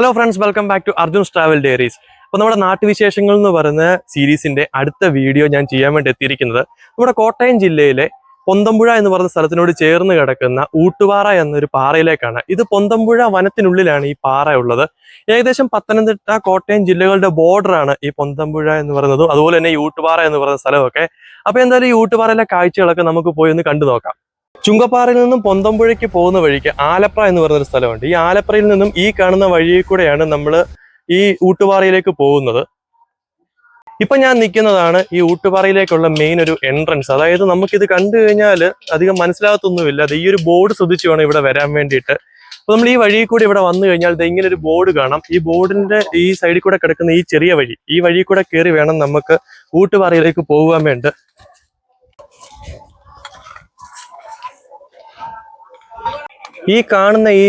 Hello friends welcome back to Arjun's travel diaries അപ്പോൾ നമ്മുടെ നാട്ടുവിശേഷങ്ങൾ എന്ന് പറയുന്ന സീരീസിന്റെ അടുത്ത വീഡിയോ ഞാൻ ചെയ്യാൻ വേണ്ടി എത്തിയിരിക്കുന്നത് നമ്മുടെ കോട്ടയം ജില്ലയിലെ പൊന്തമ്പുഴ എന്ന് പറയുന്ന സ്ഥലത്തിനോട് ചേർന്ന് കിടക്കുന്ന ഊട്ടുപാറ എന്നൊരു പാറയിലേക്കാണ്. ഇത് പൊന്തമ്പുഴ വനത്തിനുള്ളിലാണ് ഈ പാറ ഉള്ളത്. ഏകദേശം പത്തനംതിട്ട കോട്ടയം ജില്ലകളുടെ ബോർഡറാണ് ഈ പൊന്തമ്പുഴ എന്ന് പറയുന്നതും അതുപോലെ തന്നെ ഈ ഊട്ടുപാറ എന്ന് പറയുന്ന സ്ഥലമൊക്കെ അപ്പോൾ എന്തായാലും ഈ ഊട്ടുപാറയിലെ കാഴ്ചകളൊക്കെ നമുക്ക് പോയി ഒന്ന് കണ്ടു നോക്കാം ചുങ്കപ്പാറയിൽ നിന്നും പൊന്തമ്പുഴയ്ക്ക് പോകുന്ന വഴിക്ക് ആലപ്ര എന്ന് പറയുന്ന ഒരു സ്ഥലമുണ്ട്. ഈ ആലപ്രയിൽ നിന്നും ഈ കാണുന്ന വഴിയിൽ കൂടെയാണ് നമ്മൾ ഈ ഊട്ടുപാറയിലേക്ക് പോകുന്നത്. ഇപ്പൊ ഞാൻ നിൽക്കുന്നതാണ് ഈ ഊട്ടുപാറയിലേക്കുള്ള മെയിൻ ഒരു എൻട്രൻസ് അതായത് നമുക്കിത് കണ്ടു കഴിഞ്ഞാൽ അധികം മനസ്സിലാകത്തൊന്നുമില്ല. അത് ഈ ഒരു ബോർഡ് ശ്രദ്ധിച്ചു വേണം ഇവിടെ വരാൻ വേണ്ടിയിട്ട്. അപ്പൊ നമ്മൾ ഈ വഴിയിൽ കൂടി ഇവിടെ വന്നു കഴിഞ്ഞാൽ ഇങ്ങനെ ഒരു ബോർഡ് കാണാം. ഈ ബോർഡിന്റെ ഈ സൈഡിൽ കൂടെ കിടക്കുന്ന ഈ ചെറിയ വഴി ഈ വഴി കൂടെ കയറി വേണം നമുക്ക് ഊട്ടുപാറയിലേക്ക് പോകുവാൻ വേണ്ടി. ഈ കാണുന്ന ഈ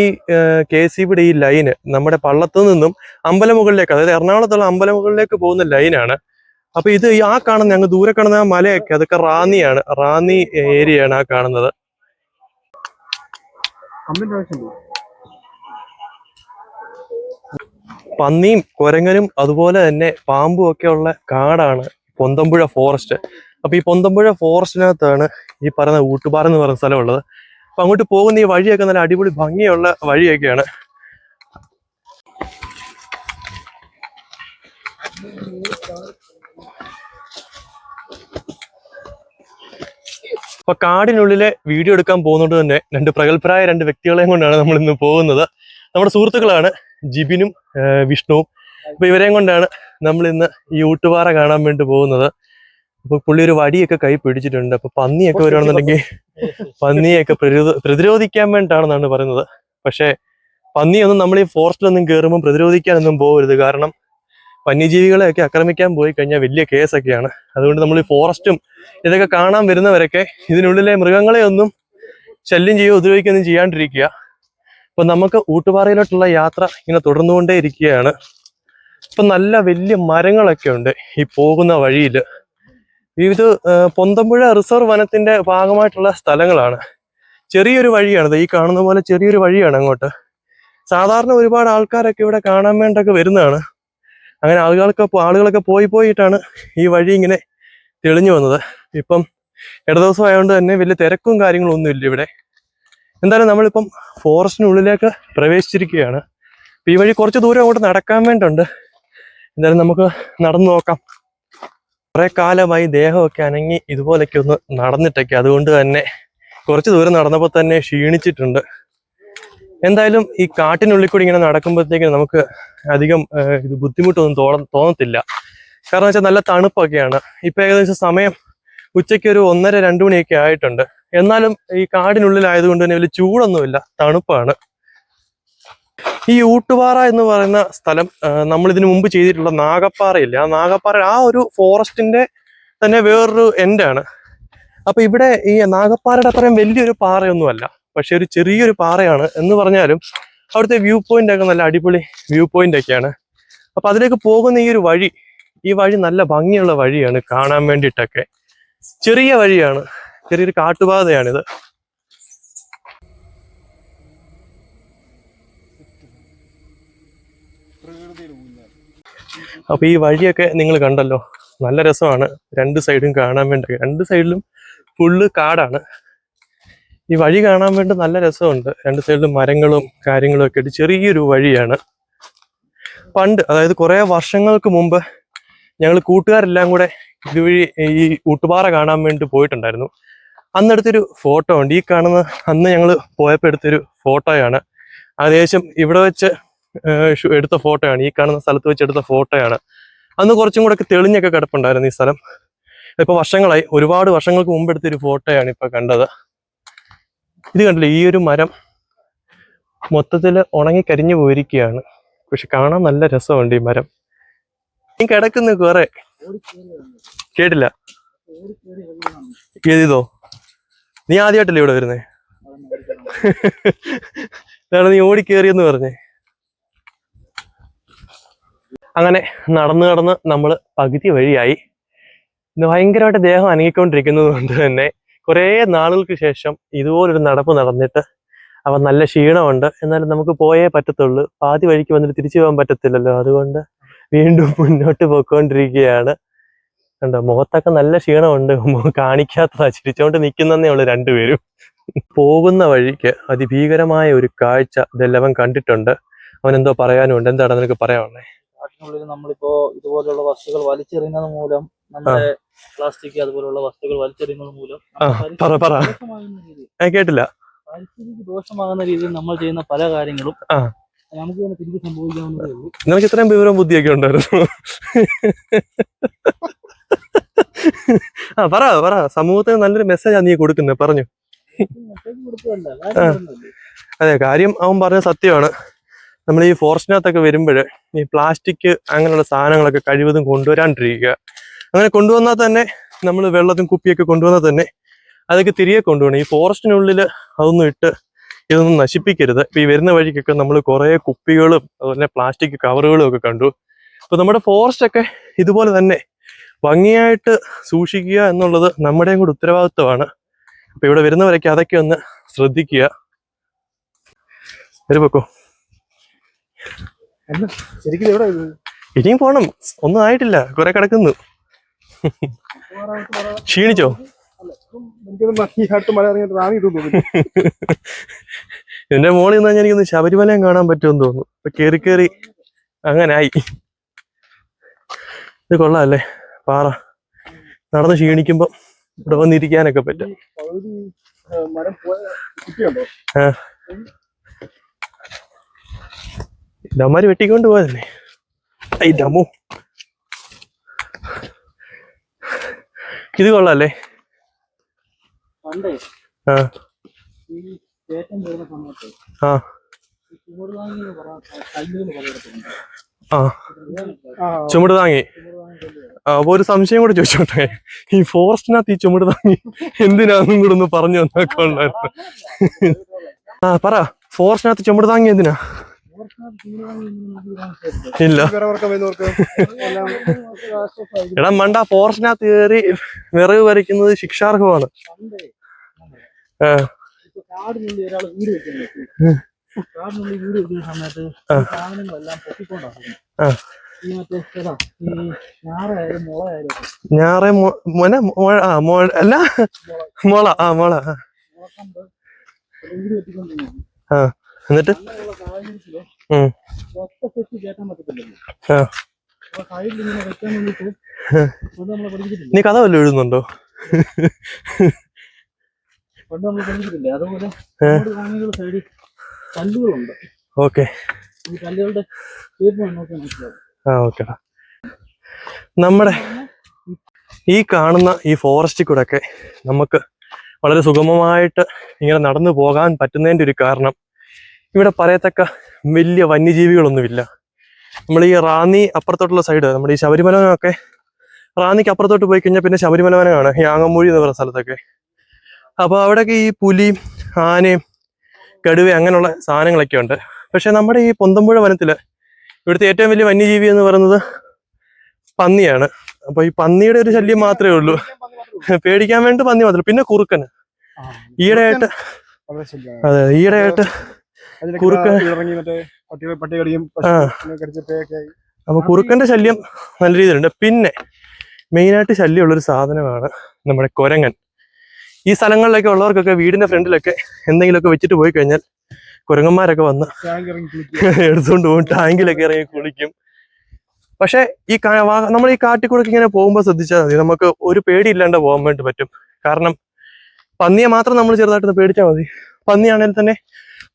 കെ സി ബിയുടെ ഈ ലൈന് നമ്മുടെ പള്ളത്തു നിന്നും അമ്പലമുകളിലേക്ക് അതായത് എറണാകുളത്തുള്ള അമ്പലമുകളിലേക്ക് പോകുന്ന ലൈനാണ്. അപ്പൊ ഇത് ആ കാണുന്ന ഞങ്ങൾ ദൂരെ കാണുന്ന ആ മലയൊക്കെ അതൊക്കെ റാന്നിയാണ്. റാന്നി ഏരിയയാണ് ആ കാണുന്നത്. പന്നിയും കുരങ്ങനും അതുപോലെ തന്നെ പാമ്പും ഒക്കെ ഉള്ള കാടാണ് പൊന്തമ്പുഴ ഫോറസ്റ്റ്. അപ്പൊ ഈ പൊന്തമ്പുഴ ഫോറസ്റ്റിനകത്താണ് ഈ പറയുന്ന ഊട്ടുപാറ എന്ന് പറയുന്ന സ്ഥലമുള്ളത് അപ്പൊ അങ്ങോട്ട് പോകുന്ന ഈ വഴിയൊക്കെ നല്ല അടിപൊളി ഭംഗിയുള്ള വഴിയൊക്കെയാണ്. അപ്പൊ കാടിനുള്ളിലെ വീഡിയോ എടുക്കാൻ പോകുന്നത് തന്നെ രണ്ട് പ്രഗത്ഭരായ രണ്ട് വ്യക്തികളെയും കൊണ്ടാണ് നമ്മൾ ഇന്ന് പോകുന്നത്. നമ്മുടെ സുഹൃത്തുക്കളാണ് ജിബിനും വിഷ്ണുവും. അപ്പൊ ഇവരെയും കൊണ്ടാണ് നമ്മൾ ഇന്ന് ഈ ഊട്ടുപാറ കാണാൻ വേണ്ടി പോകുന്നത്. അപ്പൊ പുള്ളി ഒരു വടിയൊക്കെ കൈ പിടിച്ചിട്ടുണ്ട്. അപ്പൊ പന്നിയൊക്കെ വരുവാണെന്നുണ്ടെങ്കിൽ പന്നിയൊക്കെ പ്രതിരോ- പ്രതിരോധിക്കാൻ വേണ്ടിയിട്ടാണെന്നാണ് പറയുന്നത്. പക്ഷേ പന്നിയൊന്നും നമ്മൾ ഈ ഫോറസ്റ്റിലൊന്നും കയറുമ്പോൾ പ്രതിരോധിക്കാനൊന്നും പോകരുത് കാരണം വന്യജീവികളെയൊക്കെ ആക്രമിക്കാൻ പോയി കഴിഞ്ഞാൽ വലിയ കേസൊക്കെയാണ്. അതുകൊണ്ട് നമ്മൾ ഈ ഫോറസ്റ്റും ഇതൊക്കെ കാണാൻ വരുന്നവരൊക്കെ ഇതിനുള്ളിലെ മൃഗങ്ങളെ ഒന്നും ശല്യം ചെയ്യുകയോ ഉപദ്രവിക്കുകയൊന്നും ചെയ്യാണ്ടിരിക്കുക. അപ്പൊ നമുക്ക് ഊട്ടുപാറയിലോട്ടുള്ള യാത്ര ഇങ്ങനെ തുടർന്നുകൊണ്ടേ ഇരിക്കുകയാണ് ഇപ്പൊ നല്ല വലിയ മരങ്ങളൊക്കെ ഉണ്ട് ഈ പോകുന്ന വഴിയിൽ ഇത് പൊന്തമ്പുഴ റിസർവ് വനത്തിന്റെ ഭാഗമായിട്ടുള്ള സ്ഥലങ്ങളാണ്. ചെറിയൊരു വഴിയാണ് ദേ ഈ കാണുന്ന പോലെ ചെറിയൊരു വഴിയാണ് അങ്ങോട്ട്. സാധാരണ ഒരുപാട് ആൾക്കാരൊക്കെ ഇവിടെ കാണാൻ വേണ്ടൊക്കെ വരുന്നതാണ്. അങ്ങനെ ആളുകൾക്ക് ആളുകളൊക്കെ പോയി പോയിട്ടാണ് ഈ വഴി ഇങ്ങനെ തെളിഞ്ഞു വന്നത്. ഇപ്പം ഇടദിവസം ആയതുകൊണ്ട് തന്നെ വലിയ തിരക്കും കാര്യങ്ങളും ഒന്നും ഇല്ല ഇവിടെ. എന്തായാലും നമ്മളിപ്പം ഫോറസ്റ്റിനുള്ളിലേക്ക് പ്രവേശിച്ചിരിക്കുകയാണ്. ഈ വഴി കുറച്ച് ദൂരം അങ്ങോട്ട് നടക്കാൻ വേണ്ടിയുണ്ട്. എന്തായാലും നമുക്ക് നടന്നു നോക്കാം. കുറെ കാലമായി ദേഹമൊക്കെ അനങ്ങി ഇതുപോലൊക്കെ ഒന്ന് നടന്നിട്ടൊക്കെ അതുകൊണ്ട് തന്നെ കുറച്ച് ദൂരം നടന്നപ്പോൾ തന്നെ ക്ഷീണിച്ചിട്ടുണ്ട്. എന്തായാലും ഈ കാട്ടിനുള്ളിൽ കൂടി ഇങ്ങനെ നടക്കുമ്പോഴത്തേക്കും നമുക്ക് അധികം ഇത് ബുദ്ധിമുട്ടൊന്നും തോന്ന തോന്നത്തില്ല. കാരണം വെച്ചാൽ നല്ല തണുപ്പൊക്കെയാണ്. ഇപ്പൊ ഏകദേശം സമയം ഉച്ചയ്ക്ക് ഒരു ഒന്നര രണ്ടു മണിയൊക്കെ ആയിട്ടുണ്ട്. എന്നാലും ഈ കാടിനുള്ളിലായതുകൊണ്ട് തന്നെ വലിയ ചൂടൊന്നുമില്ല. തണുപ്പാണ്. ഈ ഊട്ടുപാറ എന്ന് പറയുന്ന സ്ഥലം നമ്മൾ ഇതിനു മുമ്പ് ചെയ്തിട്ടുള്ള നാഗപ്പാറയില്ല? ആ നാഗപ്പാറ ആ ഒരു ഫോറസ്റ്റിന്റെ തന്നെ വേറൊരു എൻഡാണ് അപ്പൊ ഇവിടെ ഈ നാഗപ്പാറയുടെ അത്രയും വലിയൊരു പാറയൊന്നുമല്ല പക്ഷെ ഒരു ചെറിയൊരു പാറയാണ്. എന്ന് പറഞ്ഞാലും അവിടുത്തെ വ്യൂ പോയിന്റ് ഒക്കെ നല്ല അടിപൊളി വ്യൂ പോയിന്റ് ഒക്കെയാണ്. അപ്പൊ അതിലേക്ക് പോകുന്ന ഈ ഒരു വഴി ഈ വഴി നല്ല ഭംഗിയുള്ള വഴിയാണ് കാണാൻ വേണ്ടിയിട്ടൊക്കെ. ചെറിയ വഴിയാണ് ചെറിയൊരു കാട്ടുപാതയാണിത്. അപ്പൊ ഈ വഴിയൊക്കെ നിങ്ങൾ കണ്ടല്ലോ. നല്ല രസമാണ്. രണ്ട് സൈഡും കാണാൻ വേണ്ടി. രണ്ട് സൈഡിലും ഫുള്ള് കാടാണ്. ഈ വഴി കാണാൻ വേണ്ടി നല്ല രസമുണ്ട്. രണ്ട് സൈഡിലും മരങ്ങളും കാര്യങ്ങളും ഒക്കെ ആയിട്ട് ചെറിയൊരു വഴിയാണ്. പണ്ട് അതായത് കുറെ വർഷങ്ങൾക്ക് മുമ്പ് ഞങ്ങൾ കൂട്ടുകാരെല്ലാം കൂടെ ഇതുവഴി ഈ ഊട്ടുപാറ കാണാൻ വേണ്ടി പോയിട്ടുണ്ടായിരുന്നു. അന്നെടുത്തൊരു ഫോട്ടോ ഉണ്ട്. ഈ കാണുന്ന അന്ന് ഞങ്ങൾ പോയപ്പോൾ എടുത്തൊരു ഫോട്ടോയാണ്. ഏകദേശം ഇവിടെ വെച്ച് എടുത്ത ഫോട്ടോയാണ്. ഈ കാണുന്ന സ്ഥലത്ത് വെച്ച് എടുത്ത ഫോട്ടോയാണ്. അന്ന് കുറച്ചും കൂടെ ഒക്കെ തെളിഞ്ഞൊക്കെ കിടപ്പുണ്ടായിരുന്നു ഈ സ്ഥലം. ഇപ്പൊ വർഷങ്ങളായി. ഒരുപാട് വർഷങ്ങൾക്ക് മുമ്പ് എടുത്തൊരു ഫോട്ടോയാണ് ഇപ്പൊ കണ്ടത്. ഇത് കണ്ടില്ലേ? ഈ ഒരു മരം മൊത്തത്തിൽ ഉണങ്ങി കരിഞ്ഞു പോയിരിക്കുകയാണ്. പക്ഷെ കാണാൻ നല്ല രസമുണ്ട് ഈ മരം. ഈ കിടക്കുന്ന കുറെ കേട്ടില്ല. ഏതിതോ നീ ആദ്യമായിട്ടല്ലേ ഇവിടെ വരുന്നേ? നീ ഓടിക്കേറിയെന്ന് പറഞ്ഞേ. അങ്ങനെ നടന്ന് നടന്ന് നമ്മൾ പകുതി വഴിയായി. ഭയങ്കരമായിട്ട് ദേഹം അനങ്ങിക്കൊണ്ടിരിക്കുന്നത് കൊണ്ട് തന്നെ കുറേ നാളുകൾക്ക് ശേഷം ഇതുപോലൊരു നടപ്പ് നടന്നിട്ട് അവ നല്ല ക്ഷീണമുണ്ട്. എന്നാലും നമുക്ക് പോയേ പറ്റത്തുള്ളൂ. പാതി വഴിക്ക് വന്നിട്ട് തിരിച്ചു പോകാൻ പറ്റത്തില്ലല്ലോ. അതുകൊണ്ട് വീണ്ടും മുന്നോട്ട് പോയിക്കൊണ്ടിരിക്കുകയാണ്. കണ്ടോ മുഖത്തൊക്കെ നല്ല ക്ഷീണമുണ്ട്. കാണിക്കാത്തതാ. ചിരിച്ചോണ്ട് നിൽക്കുന്നതേ ഉള്ളു രണ്ടുപേരും. പോകുന്ന വഴിക്ക് അതിഭീകരമായ ഒരു കാഴ്ച ഇതെല്ലാം കണ്ടിട്ടുണ്ട്. അവനെന്തോ പറയാനുണ്ട്. എന്താണ് നിനക്ക് പറയാനുള്ളത് കാട്ടിനുള്ളിൽ നമ്മളിപ്പോ ഇതുപോലെയുള്ള വസ്തുക്കൾ വലിച്ചെറിയുന്നത് മൂലം നമ്മുടെ പ്ലാസ്റ്റിക് അതുപോലുള്ള വസ്തുക്കൾ വലിച്ചെറിയുന്നത് മൂലം പറ, പറ. കേട്ടില്ല. പരിസ്ഥിതിക്ക് ദോഷമാകുന്ന രീതിയിൽ നമ്മൾ ചെയ്യുന്ന പല കാര്യങ്ങളും നമുക്ക് തന്നെ തിരികെ സംഭവിക്കാവുന്നതേ ഉള്ളൂ. നിനക്ക് ഇത്രയും വിവരം ബുദ്ധിയൊക്കെ ഉണ്ടായിരുന്നു. ആ പറ പറ. സമൂഹത്തിന് നല്ലൊരു മെസ്സേജാണ് നീ കൊടുക്കുന്നത്. പറഞ്ഞു. അതെ കാര്യം അവൻ പറഞ്ഞ സത്യമാണ്. നമ്മൾ ഈ ഫോറസ്റ്റിനകത്തൊക്കെ വരുമ്പോൾ ഈ പ്ലാസ്റ്റിക് അങ്ങനെയുള്ള സാധനങ്ങളൊക്കെ കഴിവതും കൊണ്ടുവരാണ്ടിരിക്കുക. അങ്ങനെ കൊണ്ടുവന്നാൽ തന്നെ നമ്മൾ വെള്ളത്തും കുപ്പിയൊക്കെ കൊണ്ടുവന്നാൽ തന്നെ അതൊക്കെ തിരികെ കൊണ്ടുപോകണം. ഈ ഫോറസ്റ്റിനുള്ളിൽ അതൊന്നും ഇട്ട് ഇതൊന്നും നശിപ്പിക്കരുത്. ഇപ്പൊ ഈ വരുന്ന വഴിക്കൊക്കെ നമ്മൾ കുറേ കുപ്പികളും അതുപോലെ പ്ലാസ്റ്റിക് കവറുകളും ഒക്കെ കണ്ടു. അപ്പോൾ നമ്മുടെ ഫോറസ്റ്റൊക്കെ ഇതുപോലെ തന്നെ ഭംഗിയായിട്ട് സൂക്ഷിക്കുക എന്നുള്ളത് നമ്മുടെയും കൂടെ ഉത്തരവാദിത്വമാണ്. അപ്പോൾ ഇവിടെ വരുന്നവരൊക്കെ അതൊക്കെ ഒന്ന് ശ്രദ്ധിക്കുക. ഒരു പൊക്കോ. അല്ല ശരിക്കും എവിടെ ഇനിയും പോണം. ഒന്നും ആയിട്ടില്ല. കുറെ കിടക്കുന്നു. ക്ഷീണിച്ചോ? എന്റെ മോളിൽ നിന്ന് എനിക്കൊന്ന് ശബരിമലയും കാണാൻ പറ്റുമെന്ന് തോന്നുന്നു. ഇപ്പൊ കേറി കേറി അങ്ങനെ ആയി. ഇത് കൊള്ളാല്ലേ? പാറ. നടന്ന് ക്ഷീണിക്കുമ്പോ ഇവിടെ വന്നിരിക്കാനൊക്കെ പറ്റും. പകുതി ആ, മരം പോയ കുട്ടിയുണ്ടോ ഇതമ്മാര് വെട്ടിക്കൊണ്ട് പോയതല്ലേ ഐ ഡമു ഇത് കൊള്ളാല്ലേ ആ ആ. ആ ചുമട് താങ്ങി ആ, അപ്പൊ ഒരു സംശയം കൂടെ ചോദിച്ചോട്ടെ? ഈ ഫോറസ്റ്റിനകത്ത് ഈ ചുമട് താങ്ങി എന്തിനാന്നും കൂടെ ഒന്ന് പറഞ്ഞു വന്നൊക്കെ ഉണ്ടായിരുന്നു ആ പറ. ഫോറസ്റ്റിനകത്ത് ചുമട് താങ്ങി എന്തിനാ? ഇല്ല. എടാ മണ്ട ഫോറസ്റ്റിനകത്ത് കയറി വിറക് വരയ്ക്കുന്നത് ശിക്ഷാർഹമാണ്. ഞാറെ മൊന മൊ- ആ മൊ അല്ല. മുള. ആ മുള ആ. എന്നിട്ട്? നീ കഥ വല്ലതും എഴുതുന്നുണ്ടോ? നമ്മൾ സൈഡിൽ കല്ലുകളുണ്ട് ഓക്കെ. ഈ ആ ഓക്കെ നമ്മുടെ ഈ കാണുന്ന ഈ ഫോറസ്റ്റിൽ കൂടെ ഒക്കെ നമുക്ക് വളരെ സുഗമമായിട്ട് ഇങ്ങനെ നടന്നു പോകാൻ പറ്റുന്നതിന്റെ ഒരു കാരണം ഇവിടെ പറയത്തക്ക വലിയ വന്യജീവികളൊന്നുമില്ല. നമ്മൾ ഈ റാന്നി അപ്പുറത്തോട്ടുള്ള സൈഡ് നമ്മുടെ ഈ ശബരിമല ഒക്കെ റാന്നിക്ക് അപ്പുറത്തോട്ട് പോയി കഴിഞ്ഞാൽ പിന്നെ ശബരിമല വനമാണ് ഈ ആങ്ങമൂഴി എന്ന് പറയുന്ന സ്ഥലത്തൊക്കെ. അപ്പോൾ അവിടെയൊക്കെ ഈ പുലിയും ആനയും കടുവ അങ്ങനെയുള്ള സാധനങ്ങളൊക്കെ ഉണ്ട്. പക്ഷേ നമ്മുടെ ഈ പൊന്തമ്പുഴ വനത്തിൽ ഇവിടുത്തെ ഏറ്റവും വലിയ വന്യജീവി എന്ന് പറയുന്നത് പന്നിയാണ്. അപ്പോൾ ഈ പന്നിയുടെ ഒരു ശല്യം മാത്രമേ ഉള്ളൂ. പേടിക്കാൻ വേണ്ടി പന്നി മാത്രം. പിന്നെ കുറുക്കന്. ഈയിടെയായിട്ട് അതെ ഈയിടെയായിട്ട് കുറുക്കൻ. ഇറങ്ങി മറ്റേ പട്ടികൾ പട്ടി കടിയും ആ. ആയി. അപ്പൊ കുറുക്കന്റെ ശല്യം നല്ല രീതിയിലുണ്ട്. പിന്നെ മെയിനായിട്ട് ശല്യമുള്ളൊരു സാധനമാണ് നമ്മുടെ കൊരങ്ങൻ. ഈ സ്ഥലങ്ങളിലൊക്കെ ഉള്ളവർക്കൊക്കെ വീടിന്റെ ഫ്രണ്ടിലൊക്കെ എന്തെങ്കിലുമൊക്കെ വെച്ചിട്ട് പോയി കഴിഞ്ഞാൽ കുരങ്ങന്മാരൊക്കെ വന്ന് എടുത്തുകൊണ്ട് പോകും. ടാങ്കിലൊക്കെ ഇറങ്ങി കുളിക്കും. പക്ഷെ ഈ നമ്മൾ ഈ കാട്ടിൽ കൂടെ ഇങ്ങനെ പോകുമ്പോൾ ശ്രദ്ധിച്ചാൽ മതി. നമുക്ക് ഒരു പേടിയില്ലാണ്ട് പോകാൻ വേണ്ടി പറ്റും. കാരണം പന്നിയെ മാത്രം നമ്മൾ ചെറുതായിട്ടൊന്ന് പേടിച്ചാൽ മതി. പന്നിയാണെങ്കിൽ തന്നെ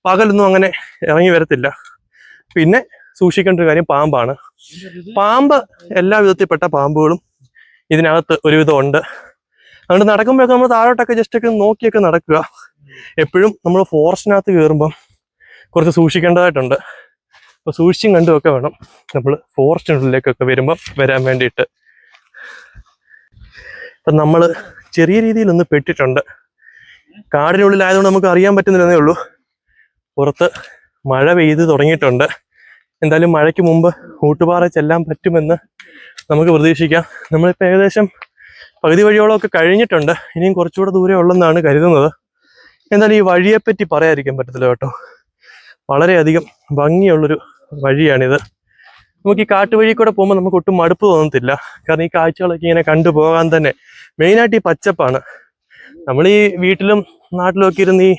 പകലൊന്നും അങ്ങനെ ഇറങ്ങി വരത്തില്ല. പിന്നെ സൂക്ഷിക്കേണ്ട ഒരു കാര്യം പാമ്പാണ്. പാമ്പ് എല്ലാ വിധത്തിൽപ്പെട്ട പാമ്പുകളും ഇതിനകത്ത് ഒരുവിധം ഉണ്ട്. അതുകൊണ്ട് നടക്കുമ്പോഴൊക്കെ നമ്മൾ താഴോട്ടൊക്കെ ജസ്റ്റ് ഒക്കെ നോക്കിയൊക്കെ നടക്കുക. എപ്പോഴും നമ്മൾ ഫോറസ്റ്റിനകത്ത് കയറുമ്പം കുറച്ച് സൂക്ഷിക്കേണ്ടതായിട്ടുണ്ട്. അപ്പോൾ സൂക്ഷിച്ചും കണ്ടുമൊക്കെ വേണം. നമ്മൾ ഫോറസ്റ്റിനുള്ളിലേക്കൊക്കെ വരുമ്പം വരാൻ വേണ്ടിയിട്ട്. ഇപ്പം നമ്മൾ ചെറിയ രീതിയിലൊന്ന് പെട്ടിട്ടുണ്ട്. കാടിനുള്ളിലായതുകൊണ്ട് നമുക്ക് അറിയാൻ പറ്റുന്നില്ലെന്നേ ഉള്ളൂ. പുറത്ത് മഴ പെയ്ത് തുടങ്ങിയിട്ടുണ്ട്. എന്തായാലും മഴയ്ക്ക് മുമ്പ് ഊട്ടുപാറ ചെല്ലാൻ പറ്റുമെന്ന് നമുക്ക് പ്രതീക്ഷിക്കാം. നമ്മളിപ്പോൾ ഏകദേശം പകുതി വഴിയോളമൊക്കെ കഴിഞ്ഞിട്ടുണ്ട്. ഇനിയും കുറച്ചുകൂടെ ദൂരെ ഉള്ളെന്നാണ് കരുതുന്നത്. എന്തായാലും ഈ വഴിയെപ്പറ്റി പറയാതിരിക്കാൻ പറ്റത്തില്ല കേട്ടോ. വളരെയധികം ഭംഗിയുള്ളൊരു വഴിയാണിത്. നമുക്ക് ഈ കാട്ടുവഴി കൂടെ പോകുമ്പോൾ നമുക്ക് ഒട്ടും മടുപ്പ് തോന്നത്തില്ല. കാരണം ഈ കാഴ്ചകളൊക്കെ ഇങ്ങനെ കണ്ടു പോകാൻ തന്നെ മെയിനായിട്ട് ഈ പച്ചപ്പാണ്. നമ്മൾ ഈ വീട്ടിലും നാട്ടിലും ഒക്കെ ഇരുന്ന് ഈ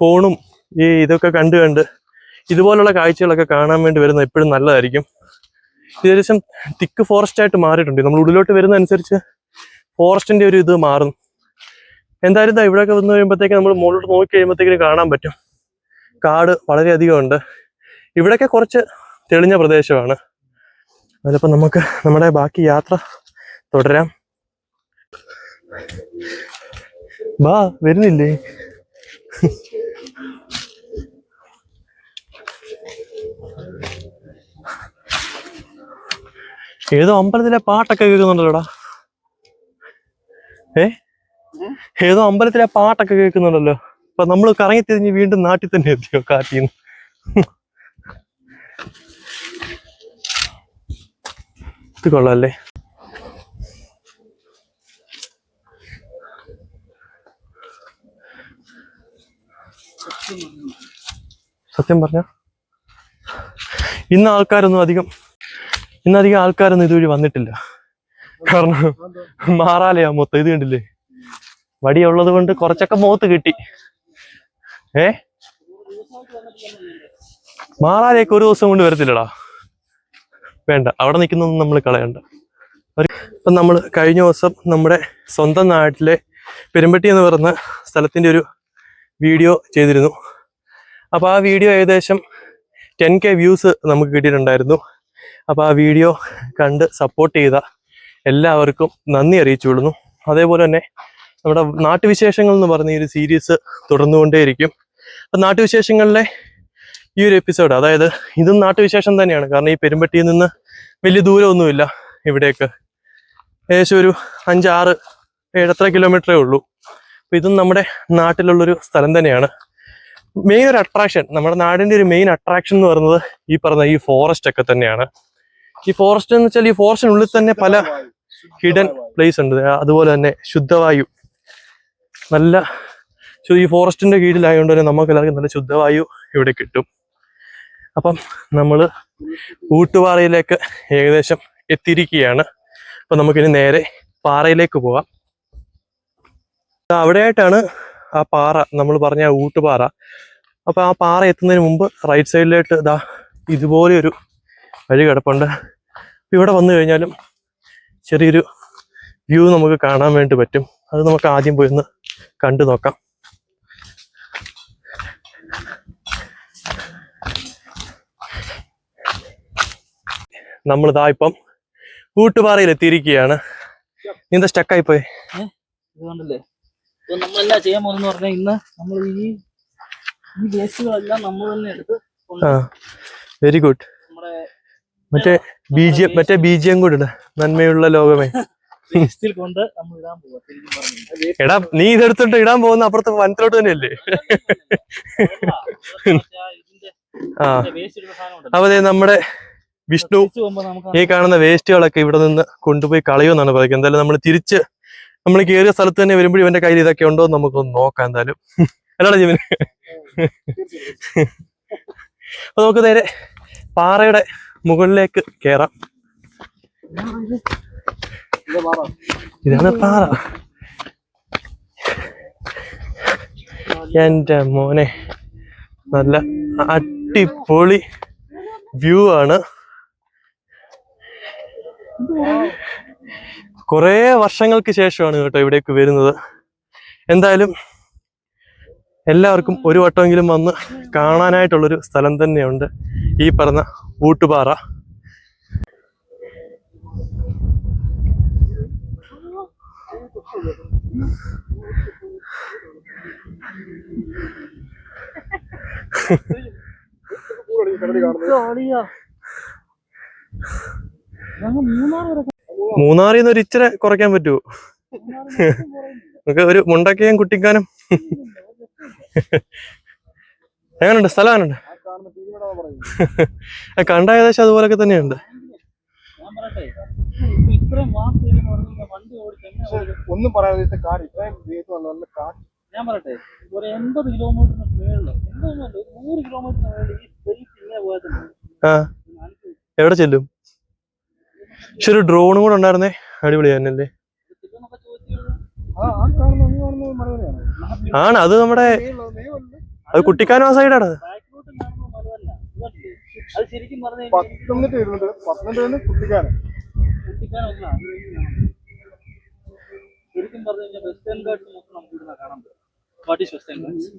ഫോണും ഈ ഇതൊക്കെ കണ്ട് കണ്ട് ഇതുപോലുള്ള കാഴ്ചകളൊക്കെ കാണാൻ വേണ്ടി വരുന്നത് എപ്പോഴും നല്ലതായിരിക്കും. ഏകദേശം തിക്ക് ഫോറസ്റ്റ് ആയിട്ട് മാറിയിട്ടുണ്ട്. നമ്മൾ ഉള്ളിലോട്ട് വരുന്ന അനുസരിച്ച് ഫോറസ്റ്റിന്റെ ഒരു ഇത് മാറും എന്തായാലും ഇതാ ഇവിടെയൊക്കെ വന്നു കഴിയുമ്പോഴത്തേക്ക് നമ്മൾ മുകളിലോട്ട് നോക്കി കഴിയുമ്പോഴത്തേക്കിനും കാണാൻ പറ്റും. കാട് വളരെയധികം ഉണ്ട്. ഇവിടെയൊക്കെ കുറച്ച് തെളിഞ്ഞ പ്രദേശമാണ്. അതിലിപ്പോൾ നമുക്ക് നമ്മുടെ ബാക്കി യാത്ര തുടരാം. ബാ വരുന്നില്ലേ? ഏതോ അമ്പലത്തിലെ പാട്ടൊക്കെ കേൾക്കുന്നുണ്ടല്ലോടാ. ഏ? ഏതോ അമ്പലത്തിലെ പാട്ടൊക്കെ കേൾക്കുന്നുണ്ടല്ലോ. അപ്പൊ നമ്മൾ കറങ്ങി തിരിഞ്ഞ് വീണ്ടും നാട്ടിൽ തന്നെ എത്തിയോ കാറ്റിന്ന് ഇത് കൊള്ളാല്ലേ? സത്യം പറഞ്ഞ ഇന്ന് ആൾക്കാരൊന്നും അധികം ഇന്നധികം ആൾക്കാരൊന്നും ഇതുവഴി വന്നിട്ടില്ല. കാരണം മാറാലയാ മൊത്തം. ഇത് കണ്ടില്ലേ? വടിയുള്ളത് കൊണ്ട് കുറച്ചൊക്കെ മുഖത്ത് കിട്ടി. ഏ? മാറാലേക്ക് ഒരു ദിവസം കൊണ്ട് വരത്തില്ലടാ. വേണ്ട അവിടെ നിൽക്കുന്നൊന്നും നമ്മൾ കളയണ്ട. ഇപ്പം നമ്മൾ കഴിഞ്ഞ ദിവസം നമ്മുടെ സ്വന്തം നാട്ടിലെ പെരുമ്പട്ടി എന്ന് പറയുന്ന സ്ഥലത്തിന്റെ ഒരു വീഡിയോ ചെയ്തിരുന്നു. അപ്പോൾ ആ വീഡിയോ ഏകദേശം ടെൻ കെ വ്യൂസ് നമുക്ക് കിട്ടിയിട്ടുണ്ടായിരുന്നു. അപ്പോൾ ആ വീഡിയോ കണ്ട് സപ്പോർട്ട് ചെയ്ത എല്ലാവർക്കും നന്ദി അറിയിച്ചു വിടുന്നു അതേപോലെ തന്നെ നമ്മുടെ നാട്ടുവിശേഷങ്ങൾ എന്ന് പറഞ്ഞ ഈ ഒരു സീരീസ് തുടർന്നുകൊണ്ടേയിരിക്കും. അപ്പം നാട്ടുവിശേഷങ്ങളിലെ ഈ ഒരു എപ്പിസോഡ് അതായത് ഇതും നാട്ടുവിശേഷം തന്നെയാണ്. കാരണം ഈ പെരുമ്പട്ടിയിൽ നിന്ന് വലിയ ദൂരമൊന്നുമില്ല ഇവിടേക്ക്. ഏകദേശം ഒരു അഞ്ചാറ് ഏഴത്ര കിലോമീറ്ററേ ഉള്ളൂ. അപ്പം ഇതും നമ്മുടെ നാട്ടിലുള്ളൊരു സ്ഥലം തന്നെയാണ്. മെയിൻ ഒരു അട്രാക്ഷൻ നമ്മുടെ നാടിന്റെ ഒരു മെയിൻ അട്രാക്ഷൻ എന്ന് പറയുന്നത് ഈ പറഞ്ഞ ഈ ഫോറസ്റ്റ് ഒക്കെ തന്നെയാണ്. ഈ ഫോറസ്റ്റ് എന്ന് വെച്ചാൽ ഈ ഫോറസ്റ്റിനുള്ളിൽ തന്നെ പല ഹിഡൻ പ്ലേസ് ഉണ്ട്. അതുപോലെ തന്നെ ശുദ്ധവായു. നല്ല ഈ ഫോറസ്റ്റിന്റെ കീഴിലായതുകൊണ്ട് തന്നെ നമുക്ക് എല്ലാവർക്കും നല്ല ശുദ്ധവായു ഇവിടെ കിട്ടും. അപ്പം നമ്മൾ ഊട്ടുപാറയിലേക്ക് ഏകദേശം എത്തിയിരിക്കുകയാണ്. അപ്പം നമുക്കിനി നേരെ പാറയിലേക്ക് പോവാം അവിടെയായിട്ടാണ് ആ പാറ നമ്മൾ പറഞ്ഞ ഊട്ടുപാറ. അപ്പൊ ആ പാറ എത്തുന്നതിന് മുമ്പ് റൈറ്റ് സൈഡിലായിട്ട് ഇതാ ഇതുപോലെ ഒരു വഴി കിടപ്പുണ്ട്. ഇവിടെ വന്നു കഴിഞ്ഞാലും ചെറിയൊരു വ്യൂ നമുക്ക് കാണാൻ വേണ്ടി പറ്റും. അത് നമുക്ക് ആദ്യം പോയി ഒന്ന് കണ്ടു നോക്കാം. നമ്മളിതാ ഇപ്പം ഊട്ടുപാറയിൽ എത്തിയിരിക്കുകയാണ് നീ എന്താ സ്റ്റക്കായി പോയി നമ്മളെല്ലാം ചെയ്യാൻ പോകുന്ന പറഞ്ഞാൽ ഇന്ന് നമ്മൾ ഈ ഈ വേസ്റ്റുകളെല്ലാം നമ്മൾ തന്നെ എടുത്ത് വെരി ഗുഡ് നമ്മുടെ മറ്റേ ബീജിയം മറ്റേ ബീജിയം കൂടെ ഇട. നന്മയുള്ള ലോകമേ. വേസ്റ്റിൽ കൊണ്ട് നമ്മൾ ഇടാൻ പോവാ. എടാ നീ ഇതെടുത്തിട്ട് ഇടാൻ പോകുന്ന അപ്പുറത്ത് വനത്തിലോട്ട് തന്നെയല്ലേ? ആ. ദേ നമ്മുടെ വിഷ്ണു ഈ കാണുന്ന വേസ്റ്റുകളൊക്കെ ഇവിടെ നിന്ന് കൊണ്ടുപോയി കളയുമെന്നാണ് പറയുന്നത്. എന്തായാലും നമ്മൾ തിരിച്ച് നമ്മൾ കയറിയ സ്ഥലത്ത് തന്നെ വരുമ്പോഴും ഇവന്റെ കയ്യിൽ ഇതൊക്കെ ഉണ്ടോ എന്ന് നമുക്കൊന്ന് നോക്കാം എന്തായാലും. അല്ലാണ്ട് ജീവന്. അപ്പൊ നമുക്ക് നേരെ പാറയുടെ മുകളിലേക്ക് കേറാം. ഇതാണ് പാറ. എന്റെ മോനെ നല്ല അടിപൊളി വ്യൂ ആണ്. കുറേ വർഷങ്ങൾക്ക് ശേഷമാണ് കേട്ടോ ഇവിടേക്ക് വരുന്നത്. എന്തായാലും എല്ലാവർക്കും ഒരു വട്ടമെങ്കിലും വന്ന് കാണാനായിട്ടുള്ളൊരു സ്ഥലം തന്നെയുണ്ട് ഈ പറഞ്ഞ ഊട്ടുപാറ. മൂന്നാറിൽ നിന്ന് ഒരു ഇച്ചിരി കുറയ്ക്കാൻ പറ്റുമോ നമുക്ക് ഒരു മുണ്ടക്കയും കുട്ടിക്കാനും എങ്ങനെയുണ്ട് സ്ഥലം എങ്ങനെയുണ്ട് പറയുന്നത് കണ്ട ഏകദേശം അതുപോലൊക്കെ തന്നെയുണ്ട്? ഒന്നും പറയാതെ കാട് ഇത്രയും ഞാൻ പറയട്ടെ ഒരു എൺപത് കിലോമീറ്ററിന് മേളിൽ എൺപതൊന്നുമല്ല ഒരു നൂറ് കിലോമീറ്ററിന് മേളിൽ ഈ സ്ട്രെയിറ്റ് ഇങ്ങനെ പോയാൽ ആ. എവിടെ ചെല്ലും? പക്ഷെ ഒരു ഡ്രോണും കൂടെ ഉണ്ടായിരുന്നേ? അടിപൊളിയായിരുന്നല്ലേ ചെല്ലുന്നൊക്കെ ചോദിച്ചു കഴിഞ്ഞാൽ ആ ആ കാണുന്ന അങ്ങ് കാണുന്നത് മല തന്നെയാണ് ആണ് അത് നമ്മുടെ അത് കുട്ടിക്കാനോ സൈഡാണ് ഇതല്ലേ അത് ശരിക്കും പറഞ്ഞു കഴിഞ്ഞാൽ പത്തനംതിട്ട ഇരുന്നത് പത്തനംതിട്ട നിന്ന് കുട്ടിക്കാനം. കുട്ടിക്കാനൊക്കെ ശരിക്കും പറഞ്ഞു കഴിഞ്ഞാൽ വെസ്റ്റേൺ ഗാർഡ്സ് മൊത്തം നമുക്ക് ഇവിടുന്ന് കാണാൻ പറ്റും. വാട്ട് ഈസ് വെസ്റ്റേൺ ഗാർഡ്സ്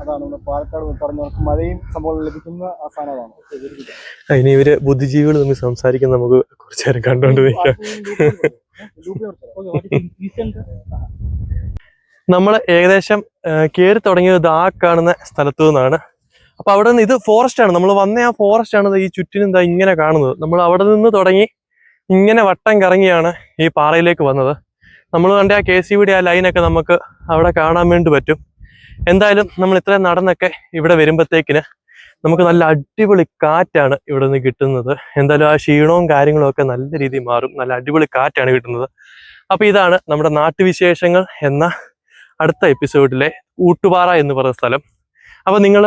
അതാണ് നമ്മുടെ പാലക്കാട് പറഞ്ഞവർക്ക് മഴയും സംഭവം ലഭിക്കുന്ന ആ സാധനമാണ്. ഇനി ഇവർ ബുദ്ധിജീവികൾ തമ്മിൽ സംസാരിക്കുന്ന നമുക്ക് കുറച്ചു നേരം കണ്ടോണ്ട് നമ്മൾ ഏകദേശം കയറി തുടങ്ങിയത് ആ കാണുന്ന സ്ഥലത്തു നിന്നാണ്. അപ്പൊ അവിടെ നിന്ന് ഇത് ഫോറസ്റ്റ് ആണ്. നമ്മൾ വന്ന ആ ഫോറസ്റ്റ് ആണ് ഈ ചുറ്റിന് എന്താ ഇങ്ങനെ കാണുന്നത്. നമ്മൾ അവിടെ നിന്ന് തുടങ്ങി ഇങ്ങനെ വട്ടം കറങ്ങിയാണ് ഈ പാറയിലേക്ക് വന്നത്. നമ്മൾ കണ്ട ആ കെ സി ബിയുടെ ആ ലൈനൊക്കെ നമുക്ക് അവിടെ കാണാൻ വേണ്ടി പറ്റും. എന്തായാലും നമ്മൾ ഇത്രയും നടന്നൊക്കെ ഇവിടെ വരുമ്പോഴത്തേക്കിന് നമുക്ക് നല്ല അടിപൊളി കാറ്റാണ് ഇവിടെ നിന്ന് കിട്ടുന്നത്. എന്തായാലും ആ ക്ഷീണവും കാര്യങ്ങളും ഒക്കെ നല്ല രീതിയിൽ മാറും. നല്ല അടിപൊളി കാറ്റാണ് കിട്ടുന്നത്. അപ്പോൾ ഇതാണ് നമ്മുടെ നാട്ടുവിശേഷങ്ങൾ എന്ന അടുത്ത എപ്പിസോഡിലെ ഊട്ടുപാറ എന്ന് പറയുന്ന സ്ഥലം. അപ്പോൾ നിങ്ങൾ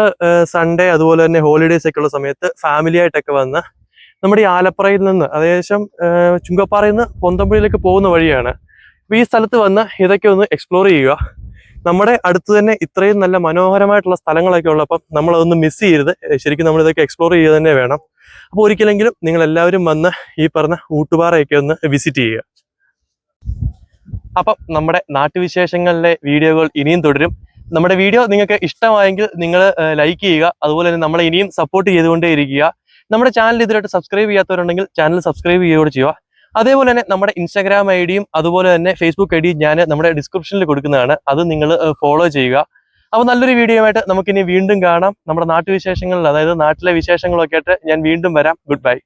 സൺഡേ അതുപോലെ തന്നെ ഹോളിഡേയ്സ് ഒക്കെ ഉള്ള സമയത്ത് ഫാമിലി ആയിട്ടൊക്കെ വന്ന് നമ്മുടെ ഈ ആലപ്പുറയിൽ നിന്ന് ഏഹ്, ചുങ്കപ്പാറയിൽ നിന്ന് പൊന്തമ്പുഴയിലേക്ക് പോകുന്ന വഴിയാണ്. അപ്പോൾ ഈ സ്ഥലത്ത് വന്ന് ഇതൊക്കെ ഒന്ന് എക്സ്പ്ലോർ ചെയ്യുക. നമ്മുടെ അടുത്ത് തന്നെ ഇത്രയും നല്ല മനോഹരമായിട്ടുള്ള സ്ഥലങ്ങളൊക്കെ ഉള്ളപ്പം അതൊന്നും മിസ് ചെയ്യരുത്. ശരിക്കും നമ്മൾ ഇതൊക്കെ എക്സ്പ്ലോർ ചെയ്യുക തന്നെ വേണം. അപ്പോൾ ഒരിക്കലെങ്കിലും നിങ്ങൾ എല്ലാവരും വന്ന് ഈ പറഞ്ഞ ഊട്ടുപാറയൊക്കെ ഒന്ന് വിസിറ്റ് ചെയ്യുക. അപ്പം നമ്മുടെ നാട്ടുവിശേഷങ്ങളിലെ വീഡിയോകൾ ഇനിയും തുടരും. നമ്മുടെ വീഡിയോ നിങ്ങൾക്ക് ഇഷ്ടമായെങ്കിൽ നിങ്ങൾ ലൈക്ക് ചെയ്യുക. അതുപോലെ തന്നെ നമ്മളെ ഇനിയും സപ്പോർട്ട് ചെയ്തുകൊണ്ടേ ഇരിക്കുക നമ്മുടെ ചാനൽ ഇതിലായിട്ട് സബ്സ്ക്രൈബ് ചെയ്യാത്തവരുണ്ടെങ്കിൽ ചാനൽ സബ്സ്ക്രൈബ് ചെയ്യുകയോട് ചെയ്യുക. അതേപോലെ തന്നെ നമ്മുടെ ഇൻസ്റ്റാഗ്രാം ഐ ഡിയും അതുപോലെ തന്നെ ഫേസ്ബുക്ക് ഐ ഡിയും ഞാൻ നമ്മുടെ ഡിസ്ക്രിപ്ഷനിൽ കൊടുക്കുന്നതാണ്. അത് നിങ്ങൾ ഫോളോ ചെയ്യുക. അപ്പോൾ നല്ലൊരു വീഡിയോ ആയിട്ട് നമുക്കിനി വീണ്ടും കാണാം. നമ്മുടെ നാട്ടുവിശേഷങ്ങളിൽ അതായത് നാട്ടിലെ വിശേഷങ്ങളൊക്കെ ആയിട്ട് ഞാൻ വീണ്ടും വരാം. Good bye